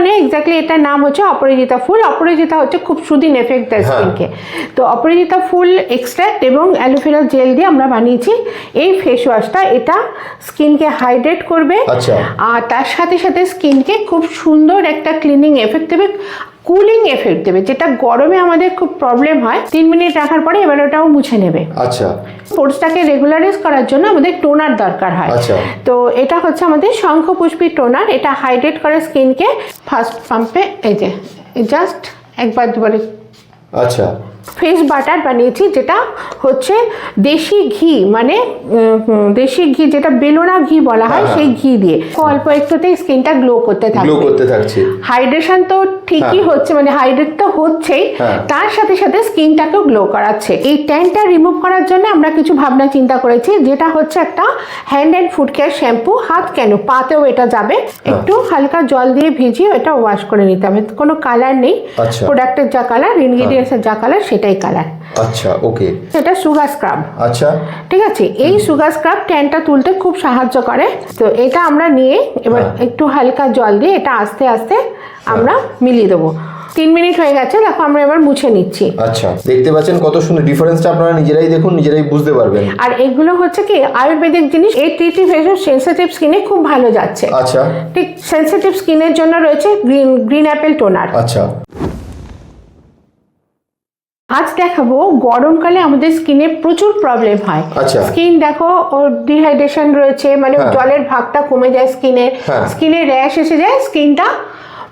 মানে এক্স্যাক্টলি এটার নাম হচ্ছে অপরাজিতা ফুল। অপরাজিতা হচ্ছে খুব সুদিন এফেক্ট দেয় হ্যাঁ। স্কিনকে তো অপরাজিতা ফুল এক্সট্রাক্ট এবং অ্যালোভেরা জেল দিয়ে আমরা বানিয়েছি। এই ফেস ওয়াশটা এটা স্কিনকে হাইড্রেট করবে। আচ্ছা। আর তার সাথে সাথে স্কিনকে খুব সুন্দর একটা ক্লিনিং এফেক্ট দেবে। কুলিং এফেক্ট দেবে যেটা গরমে আমাদের খুব প্রবলেম হয় তিন মিনিট রাখার পরে এবার ওটাও মুছে নেবে। আচ্ছা। স্পোর্টসটাকে রেগুলারাইজ করার জন্য আমাদের টোনার দরকার হয়। আচ্ছা। তো এটা হচ্ছে আমাদের শঙ্খপুষ্পী টোনার এটা হাইড্রেট করে স্কিনকে ফার্স্ট পাম্পে এই যে জাস্ট একবার দুবারে আচ্ছা। ফেস বাটার বানিয়েছি যেটা হচ্ছে দেশি ঘি মানে দেশি ঘি যেটা বেলোনা ঘি বলা হয় হ্যাঁ, সেই ঘি দিয়ে অল্প একটুতেই স্কিনটা গ্লো করতে গ্লো করতে থাকছে হাইড্রেশন তো ঠিকই হ্যাঁ। হচ্ছে মানে হাইড্রেট তো হচ্ছেই হ্যাঁ। তার সাথে সাথে স্কিনটাকেও গ্লো করাচ্ছে এই ট্যানটা রিমুভ করার জন্য আমরা কিছু ভাবনা চিন্তা করেছি যেটা হচ্ছে একটা hand and foot care shampoo হাত কেন পাতেও এটা যাবে হ্যাঁ। একটু হালকা জল দিয়ে ভিজিয়ে এটা ওয়াশ করে নিতে হবে কোনো কালার নেই আচ্ছা। প্রোডাক্টের যা কালার ইনগ্রিডিয়েন্টসের যা কালার সেটাই কালার আচ্ছা ওকে এটা সুগার স্ক্রাব আচ্ছা। ঠিক আছে? এই সুগার স্ক্রাব ট্যানটা তুলতে খুব সাহায্য করে। তো এটা আমরা নিয়ে এবার হ্যাঁ। একটু হালকা জল দিয়ে এটা আস্তে আস্তে আমরা মিলিয়ে দেবো। তিন মিনিট হয়ে গেছে দেখো আমরা এবার মুছে নিচ্ছি। আচ্ছা দেখতে পাচ্ছেন কত সুন্দর ডিফারেন্সটা আপনারা নিজেরাই দেখুন নিজেরাই বুঝতে পারবেন। আর এগুলো হচ্ছে কি আয়ুর্বেদিক জিনিস এই টিটি ফেসের সেন্সিটিভ স্কিনে খুব ভালো যাচ্ছে। আচ্ছা। ঠিক সেন্সিটিভ স্কিনের জন্য রয়েছে গ্রিন গ্রিন অ্যাপেল টোনার আচ্ছা। আজ দেখাবো গরমকালে আমাদের স্কিনে প্রচুর প্রবলেম হয় আচ্ছা। স্কিন দেখো ওর ডিহাইড্রেশন রয়েছে মানে হ্যাঁ। জলের ভাগটা কমে যায় স্কিনে হ্যাঁ। স্কিনে র্যাশ এসে যায় স্কিনটা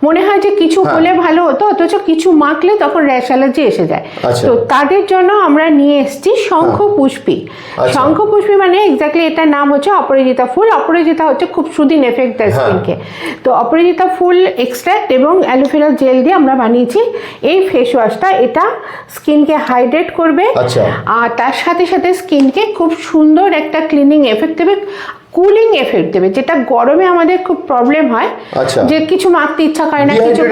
মনে হয় যে কিছু হ্যাঁ। হলে ভালো হতো অথচ কিছু মাখলে তখন র্যাশ অ্যালার্জি এসে যায় আচ্ছা। তো তাদের জন্য আমরা নিয়ে এসেছি শঙ্খ পুষ্পী আচ্ছা। শঙ্খ পুষ্পী মানে এক্স্যাক্টলি এটার নাম হচ্ছে অপরাজিতা ফুল অপরাজিতা হচ্ছে খুব সুদিন এফেক্ট দেয় হ্যাঁ। স্কিনকে তো অপরাজিতা ফুল এক্সট্রাক্ট এবং অ্যালোভেরা জেল দিয়ে আমরা বানিয়েছি এই ফেস ওয়াশটা এটা স্কিনকে হাইড্রেট করবে আচ্ছা। আর তার সাথে সাথে স্কিনকে খুব সুন্দর একটা ক্লিনিং এফেক্ট দেবে কুলিং এফেক্ট দেবে যেটা গরমে আমাদের খুব প্রবলেম হয় আচ্ছা। যে কিছু মাখতে ইচ্ছা করে না কিছু।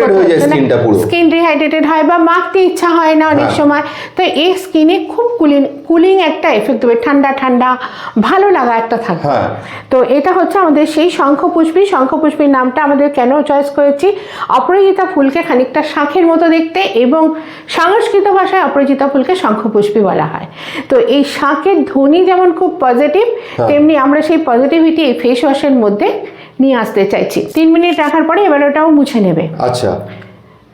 স্কিন ডিহাইড্রেটেড হয় বা মাখতে ইচ্ছা হয় না অনেক হ্যাঁ। সময় তো এই স্কিনে খুব কুলিং কুলিং একটা এফেক্ট দেবে ঠান্ডা ঠান্ডা ভালো লাগা একটা থাকবে হ্যাঁ তো এটা হচ্ছে আমাদের সেই শঙ্খপুষ্পী শঙ্খপুষ্পীর নামটা আমাদের কেন চয়েস করেছি অপরাজিতা ফুলকে খানিকটা শাঁখের মতো দেখতে এবং সংস্কৃত ভাষায় অপরাজিতা ফুলকে শঙ্খপুষ্পী বলা হয় তো এই শাঁখের ধ্বনি যেমন খুব পজিটিভ হ্যাঁ। তেমনি আমরা সেই পজিটিভিটি এই ফেস ওয়াশের মধ্যে নিয়ে আসতে চাইছি। তিন মিনিট রাখার পরে এবার ওটাও মুছে নেবে। আচ্ছা।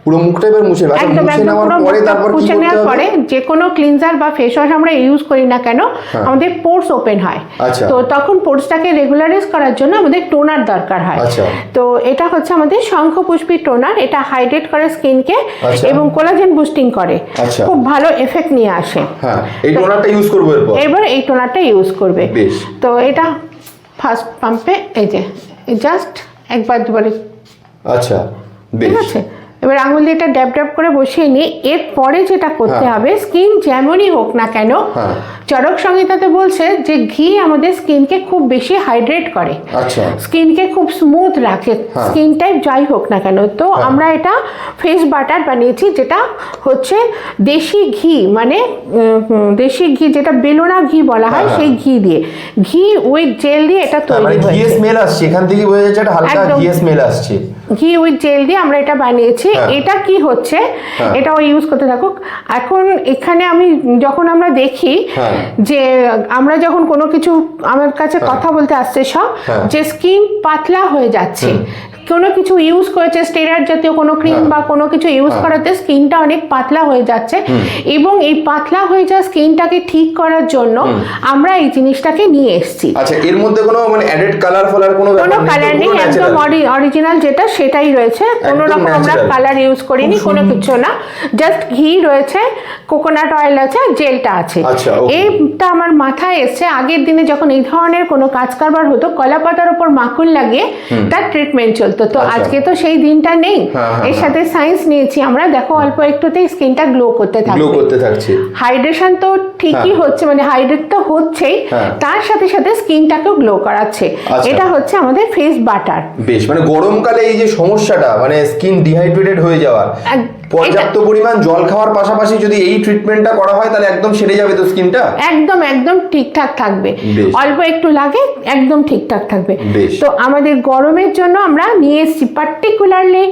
পুরো মুখটা এবার মুছে আচ্ছা একদম একদম পুরো মুছে নেওয়ার পরে যে কোনো ক্লিনজার বা ফেস ওয়াশ আমরা ইউজ করি না কেন হ্যাঁ। আমাদের পোর্স ওপেন হয়। আচ্ছা। তো তখন পোর্সটাকে রেগুলারাইজ করার জন্য আমাদের টোনার দরকার হয়। আচ্ছা। তো এটা হচ্ছে আমাদের শঙ্খপুষ্পী টোনার এটা হাইড্রেট করে স্কিনকে। এবং কোলাজেন বুস্টিং করে। খুব ভালো এফেক্ট নিয়ে আসে। হ্যাঁ এই টোনারটা ইউজ করব এরপর? এবার এই টোনারটা ইউজ করবে। তো এটা ফার্স্ট পাম্পে এই যে জাস্ট একবার দুবারে। আচ্ছা ঠিক বেশ আছে? এবার আঙুল দিয়ে এটা ড্যাব ড্যাব করে বসিয়ে নিয়ে এরপরে যেটা করতে হ্যাঁ। হবে স্কিন যেমনই হোক না কেন হ্যাঁ। চরক সংহিতাতে বলছে যে ঘি আমাদের স্কিনকে খুব বেশি হাইড্রেট করে। আচ্ছা। স্কিনকে খুব স্মুথ রাখে। হ্যাঁ। স্কিন টাইপ যাই হোক না কেন। তো আমরা এটা ফেস বাটার বানিয়েছি যেটা হচ্ছে দেশি ঘি মানে দেশি ঘি যেটা বেলোনা ঘি বলা হয় হ্যাঁ, সেই ঘি দিয়ে। ঘি উইথ জেল দিয়ে এটা হ্যাঁ, মানে তৈরি হয়েছে। স্মেল আসছে। এখান থেকে বোঝা যাচ্ছে একটা হালকা একদম। স্মেল আসছে। ঘি উইথ জেল দিয়ে আমরা এটা বানিয়েছি। হ্যাঁ। এটা কি হচ্ছে? এটা ওই ইউজ করতে থাকুক। এখন এখানে আমি যখন আমরা দেখি হ্যাঁ। যে আমরা যখন কোনো কিছু আমার কাছে কথা বলতে আসছে সব হ্যাঁ। যে স্কিন পাতলা হয়ে যাচ্ছে। কোনো কিছু ইউজ করেছে স্টেরাইড জাতীয় কোনো ক্রিম হ্যাঁ। বা কোনো কিছু ইউজ হ্যাঁ। করাতে স্কিনটা অনেক পাতলা হয়ে যাচ্ছে। এবং এই পাতলা হয়ে যাওয়া স্কিনটাকে ঠিক করার জন্য আমরা এই জিনিসটাকে নিয়ে এসেছি। আচ্ছা এর মধ্যে কোনো মানে অ্যাডেড কালার ফলার কোনো কোনো? কালার নেই একদম? অরিজিনাল যেটা সেটাই রয়েছে। কোনো রকম আমরা কালার ইউজ করিনি কোনো কিছু না। জাস্ট ঘি রয়েছে কোকোনাট অয়েল আছে আর জেলটা আছে। আচ্ছা, এইটা আমার মাথায় এসছে। আগের দিনে যখন এই ধরনের কোনো কাজ কারবার হতো কলা পাতার উপর মাখন লাগিয়ে তার ট্রিটমেন্ট চলতো। তো আচ্ছা। আজকে তো সেই দিনটা নেই। হ্যাঁ, হ্যাঁ, এর সাথে সায়েন্স নিয়েছি। আমরা দেখো অল্প একটুতেই স্কিনটা গ্লো করতে গ্লো করতে থাকছে। হাইড্রেশন তো ঠিকই হ্যাঁ। হচ্ছে মানে হাইড্রেট তো হচ্ছেই। হ্যাঁ। তার সাথে সাথে স্কিনটাকেও গ্লো করাচ্ছে। আচ্ছা। এটা হচ্ছে আমাদের ফেস বাটার বেশ মানে গরমকালে এই যে সমস্যাটা মানে স্কিন ডিহাইড্রেটেড হয়ে যাওয়ার পর্যাপ্ত পরিমাণ জল খাওয়ার পাশাপাশি যদি এই ট্রিটমেন্টটা করা হয় তাহলে একদম সেরে যাবে তো স্কিনটা একদম একদম ঠিকঠাক থাকবে। অল্প একটু লাগে একদম ঠিকঠাক থাকবে। তো আমাদের গরমের জন্য আমরা নিয়ে এসেছি পার্টিকুলারলি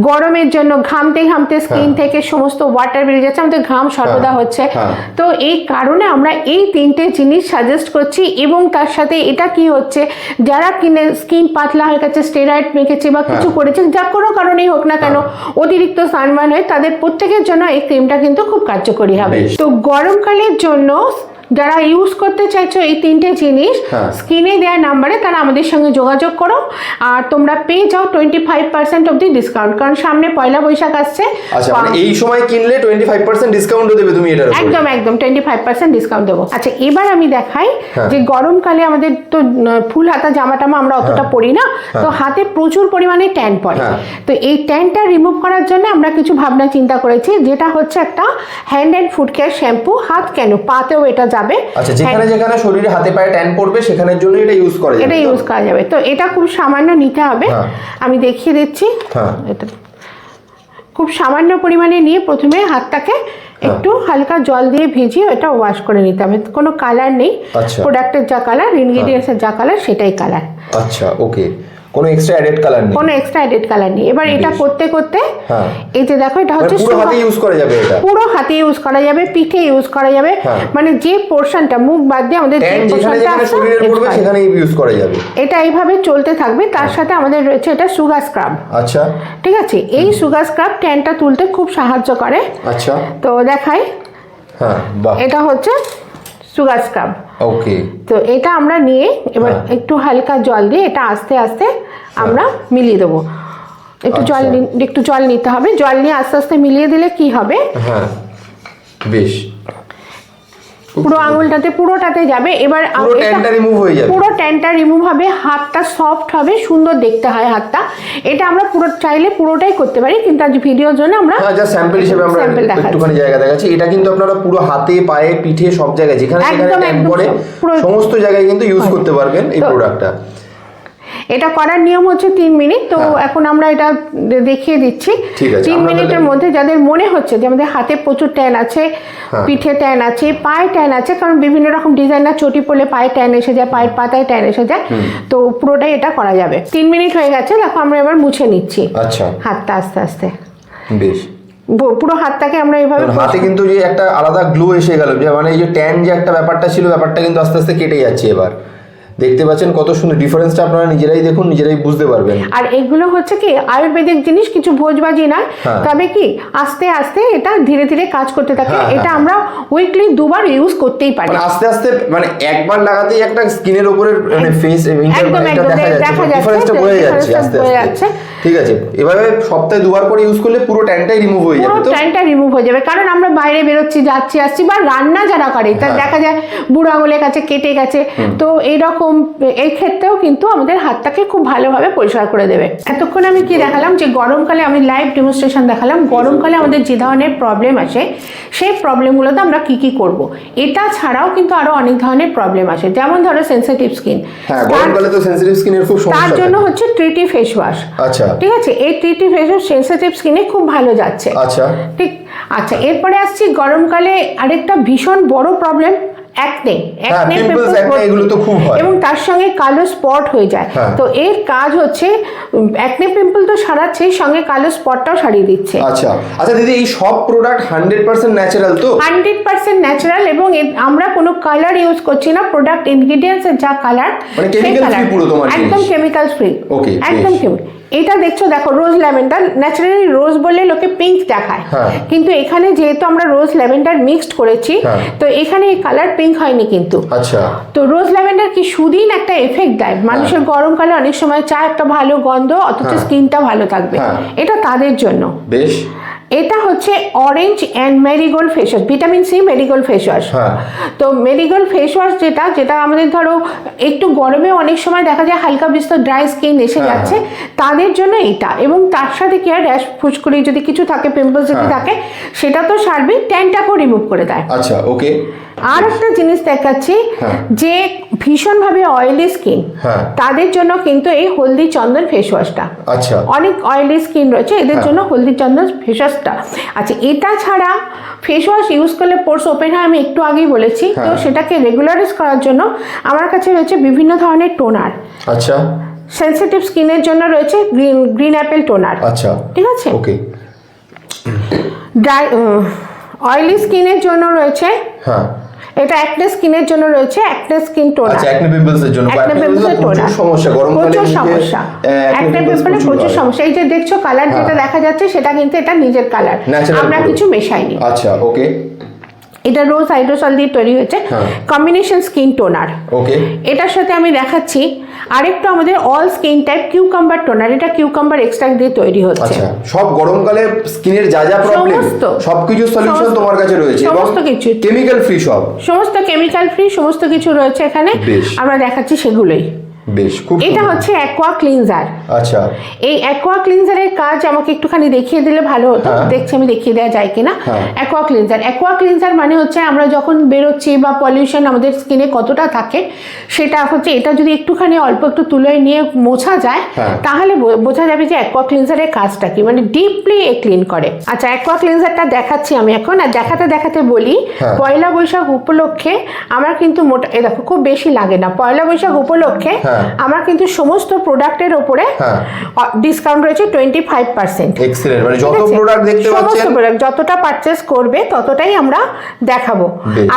গরমের জন্য ঘামতে ঘামতে স্কিন হ্যাঁ। থেকে সমস্ত ওয়াটার বেরিয়ে যাচ্ছে আমাদের ঘাম সর্বদা হ্যাঁ, হচ্ছে। হ্যাঁ। তো এই কারণে আমরা এই তিনটে জিনিস সাজেস্ট করছি এবং তার সাথে এটা কি হচ্ছে যারা কিনে স্কিন পাতলা হয়ে গেছে স্টেরয়েড মেখেছে বা কিছু হ্যাঁ। করেছে যা কোনো কারণেই হোক না কেন অতিরিক্ত সানবার্ন হয় তাদের প্রত্যেকের জন্য এই ক্রিমটা কিন্তু খুব কার্যকরী হবে। তো গরমকালের জন্য যারা ইউজ করতে চাইছো এই তিনটে জিনিস হ্যাঁ। স্ক্রিনে দেওয়া নাম্বারে তারা আমাদের সঙ্গে যোগাযোগ করো। আর তোমরা পেয়ে যাও টোয়েন্টি ফাইভ পার্সেন্ট অব্দি ডিসকাউন্ট কারণ সামনে পয়লা বৈশাখ আসছে। আচ্ছা মানে এই সময় কিনলে টোয়েন্টি ফাইভ পার্সেন্ট ডিসকাউন্টও দেবে তুমি উপরে। একদম একদম টোয়েন্টি ফাইভ পার্সেন্ট ডিসকাউন্ট দেবো। আচ্ছা এবার আমি দেখাই হ্যাঁ। যে গরমকালে আমাদের তো ফুল হাতা জামা টামা আমরা অতটা পরি না। তো হাতে প্রচুর পরিমাণে ট্যান পড়ে। হ্যাঁ। তো এই ট্যানটা রিমুভ করার জন্য আমরা কিছু ভাবনা চিন্তা করেছি যেটা হচ্ছে একটা hand and foot care shampoo হাত কেন? পাতেও এটা যাবে। আচ্ছা যেখানে যেখানে শরীরে হাতে পায়ে ট্যান পড়বে সেখানের জন্য এটা ইউজ করে এটা ইউজ করা যাবে। তো এটা খুব সামান্য নিতে হবে। হ্যাঁ। আমি দেখিয়ে দিচ্ছি। হ্যাঁ। এটা খুব সামান্য পরিমাণে নিয়ে প্রথমে হাতটাকে হ্যাঁ। একটু হালকা জল দিয়ে ভিজিয়ে এটা ওয়াশ করে নিতে হবে। কোনো কালার নেই। আচ্ছা। প্রোডাক্টের যা কালার ইনগ্রিডিয়েন্টসের যা কালার সেটাই কালার আচ্ছা ওকে কোনো এক্সট্রা এডেড কালার নেই। কোনো এক্সট্রা এডেড কালার নেই। এবার এটা করতে করতে হ্যাঁ। এই যে দেখো এটা মানে হচ্ছে পুরো হাতে ইউজ করা যাবে এটা। পুরো হাতে ইউজ করা যাবে পিঠে ইউজ করা যাবে। হ্যাঁ। মানে যে পোর্শনটা মুখ বাদ দিয়ে আমাদের যে পোর্শনটা আছে সেখানে ইউজ করা যাবে। এটা এইভাবে চলতে থাকবে। তার সাথে আমাদের রয়েছে এটা সুগার স্ক্রাব আচ্ছা। ঠিক আছে? এই সুগার স্ক্রাব ট্যানটা তুলতে খুব সাহায্য করে। আচ্ছা। তো দেখাই। হ্যাঁ এটা হচ্ছে সুগার স্ক্রাব ওকে তো এটা আমরা নিয়ে এবার হ্যাঁ। একটু হালকা জল দিয়ে এটা আস্তে আস্তে আমরা মিলিয়ে দেবো। একটু জল আচ্ছা। একটু জল নিতে হবে। জল নিয়ে আস্তে আস্তে মিলিয়ে দিলে কি হবে? হ্যাঁ। বেশ। পুরো আঙুলটাতে পুরোটাতে যাবে। এবার পুরো ট্যানটা রিমুভ হয়ে যাবে। পুরো ট্যানটা রিমুভ হবে হাতটা সফট হবে সুন্দর দেখতে হয় হাতটা। এটা আমরা পুরো চাইলে পুরোটাই করতে পারি কিন্তু আজ ভিডিওর জন্য আমরা হ্যাঁ যা স্যাম্পল হিসেবে আমরা একটুখানি জায়গা দেখাচ্ছি। এটা কিন্তু আপনারা পুরো হাতে পায়ে পিঠে সব জায়গায় যেখানে যেখানে একদম, ট্যান পড়ে পুরো- সমস্ত জায়গায় কিন্তু ইউজ করতে পারবেন এই প্রোডাক্টটা এটা করার নিয়ম হচ্ছে তিন মিনিট তো হ্যাঁ। এখন আমরা এটা দেখিয়ে দিচ্ছি। তিন মিনিটের মধ্যে যাদের মনে হচ্ছে যে আমাদের হাতে প্রচুর ট্যান আছে হ্যাঁ। পিঠে ট্যান আছে পায়ে ট্যান আছে কারণ বিভিন্ন রকম ডিজাইনার চটি পড়লে পায়ে ট্যান এসে যায় পায়ের পাতায় ট্যান এসে যায় তো পুরোটাই এটা করা যাবে। তিন মিনিট হয়ে গেছে দেখো আমরা এবার মুছে নিচ্ছি। আচ্ছা। হাতটা আস্তে আস্তে। বেশ। পুরো হাতটাকে আমরা এইভাবে কারণ হাতে কিন্তু যে একটা আলাদা গ্লো এসে গেল যে মানে এই যে ট্যান যে একটা ব্যাপারটা ছিল ব্যাপারটা কিন্তু আস্তে আস্তে কেটে যাচ্ছে এবার। দেখতে পাচ্ছেন কত সুন্দর ডিফারেন্সটা আপনারা নিজেরাই দেখুন নিজেরাই বুঝতে পারবেন। আর এগুলো হচ্ছে কি আয়ুর্বেদিক জিনিস কিছু ভোজবাজি না। হ্যাঁ। তবে কি আস্তে আস্তে এটা ধীরে ধীরে কাজ করতে থাকে। হ্যাঁ, এটা হ্যাঁ। আমরা উইকলি দুবার ইউজ করতেই পারি। মানে আস্তে আস্তে মানে একবার লাগাতেই একটা স্কিনের উপরে মানে ফেস একদম, দেখা যাচ্ছে ডিফারেন্সটা বোঝা যাচ্ছে আস্তে আস্তে। ঠিক আছে এভাবে সপ্তাহে দুবার করে ইউজ করলে পুরো ট্যানটাই রিমুভ হয়ে যাবে তো? ট্যানটা রিমুভ হয়ে যাবে। কারণ আমরা বাইরে বেরোচ্ছি যাচ্ছি আসছি বা রান্না যারা করে তা হ্যাঁ। দেখা যায় বুড়ো আঙুলের কাছে কেটে গেছে। তো এইরকম এই ক্ষেত্রেও কিন্তু আমাদের হাতটাকে খুব ভালোভাবে পরিষ্কার করে দেবে। এতক্ষণ আমি কি দেখালাম যে গরমকালে আমি লাইভ ডেমনস্ট্রেশন দেখালাম। গরমকালে আমাদের যে ধরনের প্রবলেম আসে সেই প্রবলেমগুলোতে আমরা কি কি করব? এটা ছাড়াও কিন্তু আরও অনেক ধরনের প্রবলেম আসে যেমন ধরো সেন্সিটিভ স্কিন হ্যাঁ গরমকালে তো সেন্সিটিভ স্কিনের খুব তার জন্য হচ্ছে ট্রিটি ফেস ওয়াশ আচ্ছা। ঠিক আছে? এই ট্রিটি ফেস ওয়াশ সেন্সিটিভ স্কিনে খুব ভালো যাচ্ছে। আচ্ছা। ঠিক? আচ্ছা এরপরে আসছি গরমকালে আরেকটা ভীষণ বড় প্রবলেম অ্যাকনে pimples, acne এগুলো তো খুব হয়। এবং তার সঙ্গে কালো স্পট হয়ে যায়। হ্যাঁ। তো এর কাজ হচ্ছে অ্যাকনে পিম্পল তো সারাচ্ছে সঙ্গে কালো স্পটটাও সারিয়ে দিচ্ছে। আচ্ছা। আচ্ছা দিদি এই সব প্রোডাক্ট হান্ড্রেড পার্সেন্ট ন্যাচারাল তো? হান্ড্রেড পার্সেন্ট ন্যাচারাল এবং আমরা কোনো কালার ইউজ করছি না প্রোডাক্ট ইনগ্রিডিয়েন্টস যা কালার মানে chemical free পুরো তোমার একদম কেমিক্যাল ফ্রি Okay, একদম কেমিক্যাল এটা দেখছ দেখো রোজ ল্যাভেন্ডার ন্যাচারালি রোজ বললে লোকে পিঙ্ক দেখায় হ্যাঁ। কিন্তু এখানে যেহেতু আমরা রোজ ল্যাভেন্ডার মিক্সড করেছি হ্যাঁ। তো এখানে এই কালার পিঙ্ক হয়নি কিন্তু আচ্ছা তো রোজ ল্যাভেন্ডার কি সুদিন একটা এফেক্ট দেয় মানুষের গরমকালে অনেক সময় চা একটা ভালো গন্ধ অথচ হ্যাঁ। স্কিনটা ভালো থাকবে হ্যাঁ। এটা তাদের জন্য বেশ এটা হচ্ছে orange and marigold face wash vitamin C marigold face wash. তো মেরিগোল্ড ফেস ওয়াশ যেটা যেটা আমাদের ধরো একটু গরমে অনেক সময় দেখা যায় হালকা বিস্তর ড্রাই স্কিন এসে হ্যাঁ, যাচ্ছে তাদের জন্য এটা এবং তার সাথে কি আর র্যাশ ফুসকুড়ি যদি কিছু থাকে পিম্পলস যদি হ্যাঁ। থাকে সেটা তো সার্বিক ট্যানটাকেও রিমুভ করে দেয়। আচ্ছা ওকে আর একটা জিনিস দেখাচ্ছি হ্যাঁ। যে ভীষণভাবে অয়েলি স্কিন হ্যাঁ। তাদের জন্য কিন্তু এই হলদি চন্দন ফেস ওয়াশটা আচ্ছা। অনেক অয়েলি স্কিন রয়েছে এদের হ্যাঁ। জন্য হলদি চন্দন ফেস ওয়াশ জাস্ট আচ্ছা এটা ছাড়া ফেস ওয়াশ ইউজ করলে পোর্স ওপেন হয় আমি একটু আগেই বলেছি। তো। সেটাকে রেগুলারাইজ করার জন্য আমার কাছে রয়েছে বিভিন্ন ধরনের টোনার আচ্ছা। সেন্সিটিভ স্কিনের জন্য রয়েছে গ্রিন গ্রিন অ্যাপেল টোনার আচ্ছা। ঠিক আছে? ওকে ড্রাই অয়েলি স্কিনের জন্য রয়েছে হ্যাঁ। এটা অ্যাকনে স্কিনের জন্য রয়েছে অ্যাকনে স্কিন টোনার আচ্ছা অ্যাকনে পিম্পলস এর জন্য অ্যাকনে পিম্পলস এর টোনার সমস্যা গরমকালে প্রচুর সমস্যা। অ্যাকনে পিম্পলে প্রচুর সমস্যা। এই যে দেখছ কালার হ্যাঁ। যেটা দেখা যাচ্ছে সেটা কিন্তু এটা নিজের কালার আমরা কিছু মেশাইনি। আচ্ছা ওকে এটা রোজ হাইড্রোসল দিয়ে তৈরি হয়েছে। হ্যাঁ। কম্বিনেশন স্কিন টোনার ওকে এটার সাথে আমি দেখাচ্ছি আরেকটা আমাদের all skin type cucumber toner এটা কিউকাম্বার এক্সট্রাক্ট দিয়ে তৈরি হচ্ছে। আচ্ছা সব গরমকালে স্কিনের যা যা প্রবলেম। সবকিছু সলিউশন তোমার কাছে রয়েছে সমস্ত কিছু। কেমিক্যাল ফ্রি সব। সমস্ত কেমিক্যাল ফ্রি সমস্ত কিছু রয়েছে এখানে। আমরা দেখাচ্ছি সেগুলোই। বেশ খুব এটা হচ্ছে অ্যাকোয়া ক্লিনজার আচ্ছা এই অ্যাকোয়া ক্লিনজারের কাজ আমাকে একটুখানি দেখিয়ে দিলে ভালো হতো হ্যাঁ। দেখছি আমি দেখিয়ে দেওয়া যায় কিনা। অ্যাকোয়া ক্লিনজার অ্যাকোয়া ক্লিনজার মানে হচ্ছে আমরা যখন বেরোচ্ছি বা পলিউশন আমাদের স্কিনে কতটা থাকে সেটা হচ্ছে এটা যদি একটুখানি অল্প একটু তুলে নিয়ে মোছা যায় হ্যাঁ। তাহলে বোঝা যাবে যে অ্যাকোয়া ক্লিনজারের কাজটা কি মানে ডিপলি এ ক্লিন করে আচ্ছা অ্যাকোয়া ক্লিনজারটা দেখাচ্ছি আমি এখন আর দেখাতে দেখাতে বলি হ্যাঁ। পয়লা বৈশাখ উপলক্ষে আমার কিন্তু মোটা এ দেখো খুব বেশি লাগে না পয়লা বৈশাখ উপলক্ষে। আমার কিন্তু সমস্ত প্রোডাক্টের হ্যাঁ। ডিসকাউন্ট রয়েছে টোয়েন্টি ফাইভ পার্সেন্ট এক্সিলেন্ট মানে যত প্রোডাক্ট দেখতে সমস্ত প্রোডাক্ট যতটা পারচেস করবে ততটাই আমরা দেখাবো।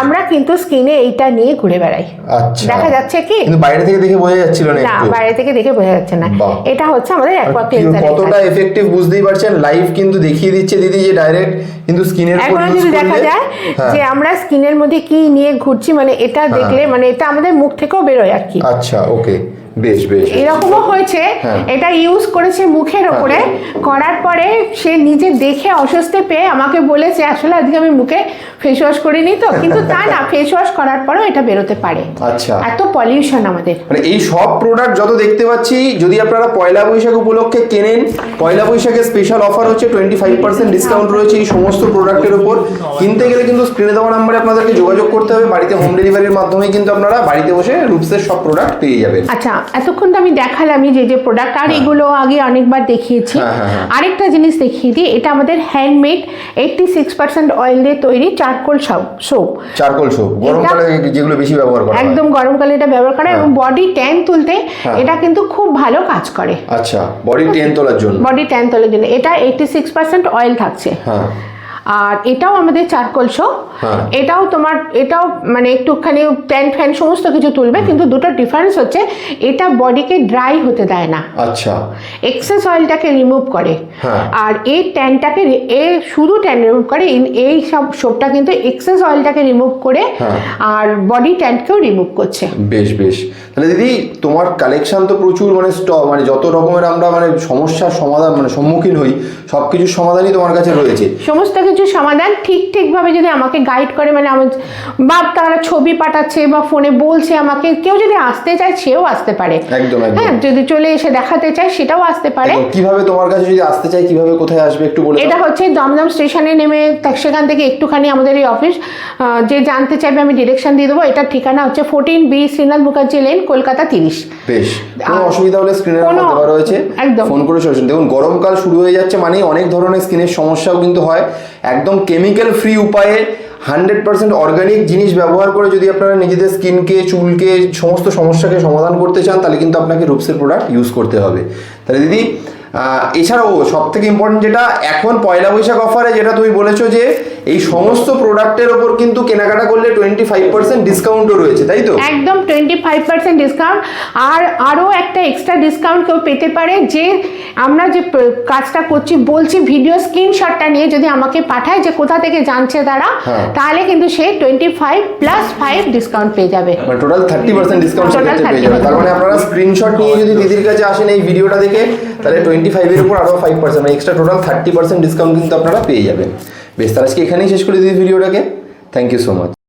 আমরা কিন্তু স্কিনে এইটা নিয়ে ঘুরে বেড়াই। আচ্ছা। দেখা যাচ্ছে কি? কিন্তু বাইরে থেকে দেখে বোঝা যাচ্ছিল না না বাইরে থেকে দেখে বোঝা যাচ্ছে না। এটা হচ্ছে আমাদের অ্যাকোয়া ক্লিনজার কতটা এফেক্টিভ বুঝতেই পারছেন? লাইভ কিন্তু দেখিয়ে দিচ্ছে দিদি যে ডাইরেক্ট কিন্তু স্কিনের উপর যদি দেখা যায় হ্যাঁ। যে আমরা স্কিনের মধ্যে কি নিয়ে ঘুরছি মানে এটা দেখলে মানে এটা আমাদের মুখ থেকেও বেরোয় আর কি। আচ্ছা ওকে বেশ বেশ এরকমও হয়েছে। হ্যাঁ। এটা ইউজ করেছে মুখের ওপরে। করার পরে সে নিজে দেখে অস্বস্তি পেয়ে আমাকে বলেছে আসলে আজকে আমি মুখে ফেস ওয়াশ করিনি তো। কিন্তু তা না ফেস ওয়াশ করার পরেও এটা বেরোতে পারে। আচ্ছা। এত পলিউশন আমাদের। মানে এই সব প্রোডাক্ট যত দেখতে পাচ্ছি যদি আপনারা পয়লা বৈশাখ উপলক্ষে কেনেন পয়লা বৈশাখে স্পেশাল অফার হচ্ছে টোয়েন্টি ফাইভ পার্সেন্ট ডিসকাউন্ট রয়েছে এই সমস্ত প্রোডাক্টের উপর। কিনতে গেলে কিন্তু স্ক্রিনে দেওয়া নাম্বারে আপনাদেরকে যোগাযোগ করতে হবে। বাড়িতে হোম ডেলিভারির মাধ্যমে কিন্তু আপনারা বাড়িতে বসে রুপসের সব প্রোডাক্ট পেয়ে যাবেন। আচ্ছা এতক্ষণ তো আমি দেখালামই যে যে প্রোডাক্ট আর এগুলো আগে অনেকবার দেখিয়েছি। হ্যাঁ, হ্যাঁ, হ্যাঁ। আরেকটা জিনিস দেখিয়ে দিই এটা আমাদের handmade eighty six percent oil দিয়ে তৈরি চারকোল সোপ চারকোল সোপ গরমকালে যেগুলো বেশি ব্যবহার করা হয়। একদম গরমকালে এটা ব্যবহার করা এবং বডি ট্যান তুলতে হ্যাঁ। এটা কিন্তু খুব ভালো কাজ করে। আচ্ছা বডি টেন তোলার জন্য। বডি ট্যান তোলার জন্য। এটা এইটটি সিক্স পার্সেন্ট অয়েল থাকছে। হ্যাঁ। আর এটাও আমাদের চারকোল শো। হ্যাঁ। এটাও তোমার এটাও মানে একটুখানি ট্যান ফ্যান সমস্ত কিছু তুলবে কিন্তু দুটো ডিফারেন্স হচ্ছে এটা বডিকে ড্রাই হতে দেয় না। আচ্ছা। এক্সেস অয়েলটাকে রিমুভ করে। হ্যাঁ। আর এই ট্যানটাকে এ শুধু ট্যান রিমুভ করে এই সব সোপটা কিন্তু এক্সেস অয়েলটাকে রিমুভ করে হ্যাঁ। আর বডি ট্যানকেও রিমুভ করছে। বেশ বেশ। তাহলে দিদি তোমার কালেকশন তো প্রচুর মানে স্টক মানে যত রকমের আমরা মানে সমস্যার সমাধান মানে সম্মুখীন হই সব কিছুর সমাধানই তোমার কাছে রয়েছে। সমস্ত কিছু সমাধান ঠিক ঠিকভাবে যদি আমাকে গাইড করে মানে আমার বা তারা ছবি পাঠাচ্ছে বা ফোনে বলছে আমাকে কেউ যদি আসতে চায় সেও আসতে পারে। হ্যাঁ যদি চলে এসে দেখাতে চায় সেটাও আসতে পারে। কীভাবে তোমার কাছে যদি আসতে চায় কীভাবে কোথায় আসবে একটু বলে এটা হচ্ছে দমদম স্টেশনে নেমে সেখান থেকে একটুখানি আমাদের এই অফিস যে জানতে চাইবে আমি ডিরেকশন দিয়ে দেবো। এটার ঠিকানা হচ্ছে fourteen B Srinath Mukherjee lane Kolkata তিরিশ। বেশ কোনো অসুবিধা হলে স্ক্রিনের নাম্বার দেওয়া রয়েছে। একদম। ফোন করে সরাসরি দেখুন গরমকাল শুরু হয়ে যাচ্ছে মানে অনেক ধরনের স্কিনের সমস্যাও কিন্তু হয়। একদম কেমিক্যাল ফ্রি উপায়ে হান্ড্রেড পার্সেন্ট অর্গানিক জিনিস ব্যবহার করে যদি আপনারা নিজেদের স্কিনকে, চুলকে, সমস্ত সমস্যাকে সমাধান করতে চান, তাহলে কিন্তু আপনাকে রূপসের প্রোডাক্ট ইউজ করতে হবে। তাহলে দিদি এছাড়াও সব থেকে ইম্পর্টেন্ট যেটা এখন পয়লা বৈশাখ অফারে যেটা তুমি বলেছ যে এই সমস্ত প্রোডাক্টের ওপর কিন্তু কেনাকাটা করলে টোয়েন্টি ফাইভ পার্সেন্ট ডিসকাউন্টও রয়েছে তাই তো? একদম টোয়েন্টি ফাইভ পার্সেন্ট ডিসকাউন্ট আর আরও একটা এক্সট্রা ডিসকাউন্ট কেউ পেতে পারে যে আমরা যে কাজটা করছি বলছি ভিডিও স্ক্রিনশটটা নিয়ে যদি আমাকে পাঠায় যে কোথা থেকে জানছে তারা হ্যাঁ। তাহলে কিন্তু সে twenty five plus five discount পেয়ে যাবে। টোটাল থার্টি পার্সেন্ট ডিসকাউন্ট পেয়ে যাবে। তার মানে আপনারা স্ক্রিনশট নিয়ে যদি দিদির কাছে আসেন এই ভিডিওটা দেখে তাহলে টোয়েন্টি ফাইভের উপর আরও ফাইভ পার্সেন্ট মানে extra total thirty percent discount কিন্তু আপনারা পেয়ে যাবেন। বেশ, তাহলে আজকে এখানেই শেষ করে দিই ভিডিওটাকে। Thank you so much